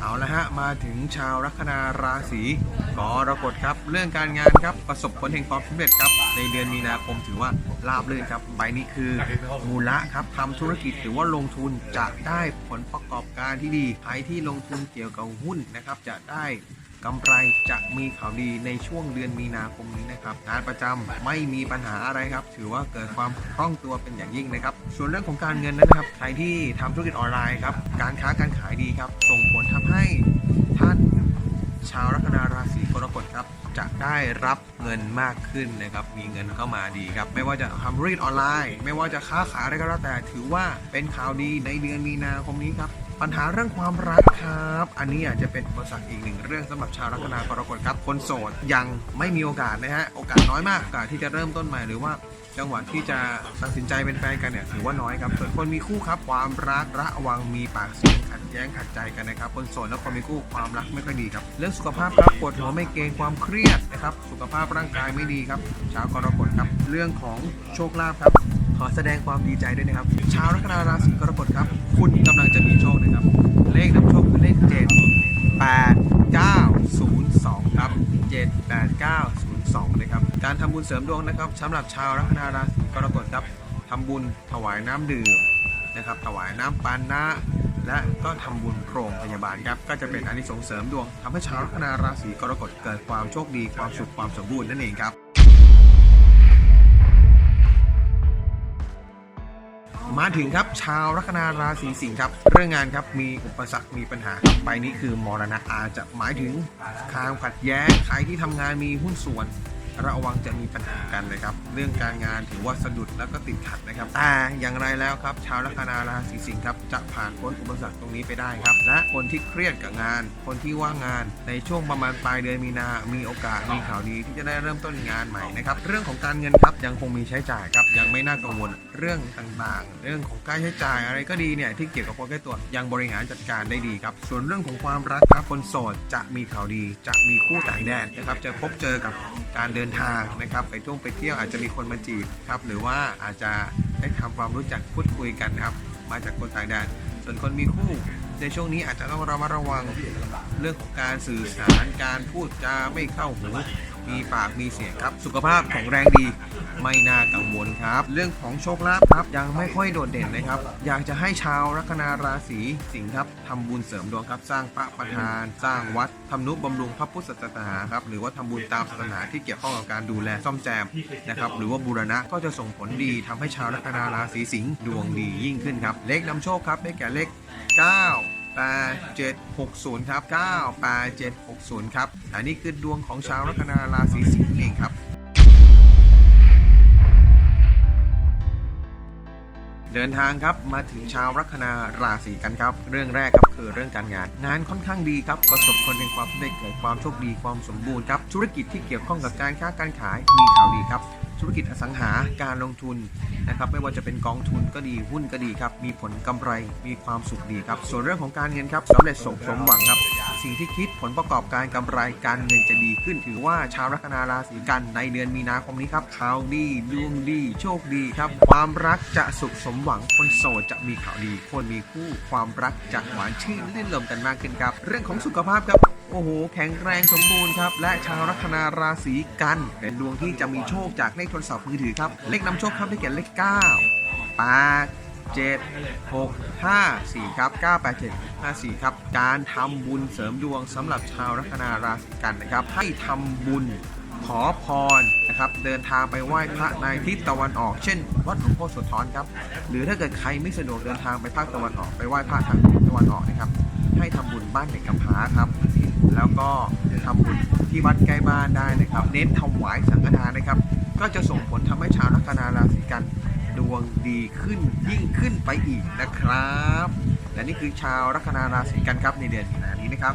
เอาละฮะมาถึงชาวลัคนาราศีกรกฎครับ เรื่องการงานครับประสบผลแห่งความสำเร็จครับ ในเดือนมีนาคมถือว่าราบรื่นครับใบนี้คือมูละครับทำธุรกิจหรือว่าลงทุนจะได้ผลประกอบการที่ดีใครที่ลงทุนเกี่ยวกับหุ้นนะครับจะได้ กำไรจะมีข่าวดีในช่วงเดือนมีนาคมนี้นะครับงานประจำไม่มีปัญหาอะไรครับ ถือว่าเกิดความคล่องตัวเป็นอย่างยิ่งนะครับ ส่วนเรื่องของการเงินนะครับใครที่ทำธุรกิจออนไลน์ครับการค้าการขายดีครับ ส่งผลทำให้ท่านชาวลัคนาราศีกรกฎครับจะได้รับเงินมากขึ้นนะครับ มีเงินเข้ามาดีครับ ไม่ว่าจะทำธุรกิจออนไลน์ ไม่ว่าจะค้าขายอะไรก็แล้วแต่ถือว่าเป็นข่าวดีในเดือนมีนาคมนี้ครับ ปัญหาเรื่องความรักครับ อันนี้อาจจะเป็นอุปสรรคอีกหนึ่งเรื่องสำหรับชาวลัคนากรกฎครับคนโสดยังไม่มีโอกาสนะฮะโอกาสน้อยมากโอกาสที่จะเริ่มต้นใหม่หรือว่าจังหวะที่จะตัดสินใจเป็นแฟนกันเนี่ยถือว่าน้อยครับส่วนคนมีคู่ครับความรักระวังมีปากเสียงขัดแย้งขัดใจกันนะครับคนโสดและคนมีคู่ความรักไม่ค่อยดีครับเรื่องสุขภาพครับปวดหัวไม่เกรงความเครียดนะครับสุขภาพร่างกายไม่ดีครับชาวกรกฎครับ เรื่องของโชคลาภครับขอแสดงความดีใจด้วยนะครับ ชาวลัคนาราศีกรกฎครับ คุณกำลังจะมีโชคนะครับ เลขนำโชคคือเลขเจ็ด8 9 0 2ครับ7 8 9 0 2นะครับ การทำบุญเสริมดวงนะครับสำหรับชาวลัคนาราศีกรกฎครับทำบุญถวายน้ำดื่มนะครับ ถวายน้ำปานะและก็ทำบุญโรงพยาบาลครับ ก็จะเป็นอานิสงส์เสริมดวงทำให้ชาวลัคนาราศีกรกฎเกิดความโชคดีความสุขความสมบูรณ์นั่นเองครับ มาถึงครับชาวลัคนาราศีสิงห์ครับ เรื่องงานครับมีอุปสรรคมีปัญหาครับไปนี้คือมรณะอาจจะหมายถึงทางขัดแย้งใครที่ทำงานมีหุ้นส่วน ระวังจะมีปัญหากันเลยครับ เรื่องการงานถือว่าสะดุดแล้วก็ติดขัดนะครับแต่อย่างไรแล้วครับชาวลัคนาราศีสิงห์ครับจะผ่านพ้นอุปสรรคตรงนี้ไปได้ครับ และคนที่เครียดกับงาน คนที่ว่างงานในช่วงประมาณปลายเดือนมีนา มีโอกาสมีข่าวดีที่จะได้เริ่มต้นงานใหม่นะครับเรื่องของการเงินครับยังคงมีใช้จ่ายครับยังไม่น่ากังวลเรื่องต่างๆ เรื่องของการใช้จ่ายอะไรก็ดีเนี่ยที่เกี่ยวกับคนใกล้ตัวยังบริหารจัดการได้ดีครับ ส่วนเรื่องของความรักครับคนโสดจะมีข่าวดี จะมีคู่ต่างแดนนะครับจะพบเจอกับการเดินทางนะครับ ไปท่องไปเที่ยวอาจจะมีคนมาจีบครับหรือว่าอาจจะได้ทำความรู้จักพูดคุยกันครับ มาจากคนต่างแดนส่วนคนมีคู่ในช่วงนี้อาจจะต้องระมัดระวังเรื่องของการสื่อสารการพูดจาไม่เข้าหู มีปากมีเสียงครับ สุขภาพแข็งแรงดี ไม่น่ากังวลครับ เรื่องของโชคลาภครับยังไม่ค่อยโดดเด่นนะครับ อยากจะให้ชาวลัคนาราศีสิงห์ครับทำบุญเสริมดวงครับ สร้างพระประธาน สร้างวัดทำนุบำรุงพระพุทธศาสนาครับหรือว่าทำบุญตามศาสนาที่เกี่ยวข้องกับการดูแลซ่อมแซมนะครับหรือว่าบูรณะก็จะส่งผลดีทำให้ชาวลัคนาราศีสิงห์ดวงดียิ่งขึ้นครับเลขนำโชคครับได้แก่เลข 9 8 7 6 0 ครับ 9 8 7 6 0 ครับ อันนี้คือดวงของชาวลัคนาราศีสิงห์เองครับ เดินทางครับมาถึงชาวลัคนาราศีกันครับ เรื่องแรกครับคือเรื่องการงาน งานค่อนข้างดีครับประสบผลในความสำเร็จเกิดความโชคดีความสมบูรณ์ครับธุรกิจที่เกี่ยวข้องกับการค้าการขายมีข่าวดีครับ ธุรกิจอสังหาการลงทุนนะครับไม่ว่าจะเป็นกองทุนก็ดีหุ้นก็ดีครับมีผลกำไรมีความสุขดีครับส่วนเรื่องของการเงินครับสำเร็จสมสมหวังครับ สิ่งที่คิดผลประกอบการกำไรการเงินจะดีขึ้น ถือว่าชาวลัคนาราศีกันในเดือนมีนาคมนี้ครับข่าวดีดวงดีโชคดีครับ ความรักจะสุขสมหวังคนโสดจะมีข่าวดีคนมีคู่ความรักจะหวานชื่นลื่นลมกันมากขึ้นครับ เรื่องของสุขภาพครับ โอ้โหแข็งแรงสมบูรณ์ครับ และชาวลัคนาราศีกัน เป็นดวงที่จะมีโชคจากเลขโทรศัพท์มือถือครับ เลขนำโชคครับได้แก่เลข 9 8 7 6 5 4 ครับ 9 8 7 5 4 ครับ การทำบุญเสริมดวงสำหรับชาวลัคนาราศีกันนะครับ ให้ทำบุญขอพรนะครับเดินทางไปไหว้พระในทิศตะวันออกเช่น วัดหลวงพ่อโสธรครับ หรือถ้าเกิดใครไม่สะดวกเดินทางไปภาคตะวันออกไปไหว้พระทางตะวันออกนะครับ ให้ทำบุญบ้านเด็กกำพร้าครับ แล้วก็ทำบุญที่วัดใกล้บ้านได้นะครับ เน้นถวายสังฆทานนะครับ ก็จะส่งผลทำให้ชาวลัคนาราศีกันดวงดีขึ้นยิ่งขึ้นไปอีกนะครับ และนี่คือชาวลัคนาราศีกันครับในเดือนมีนานี้นะครับ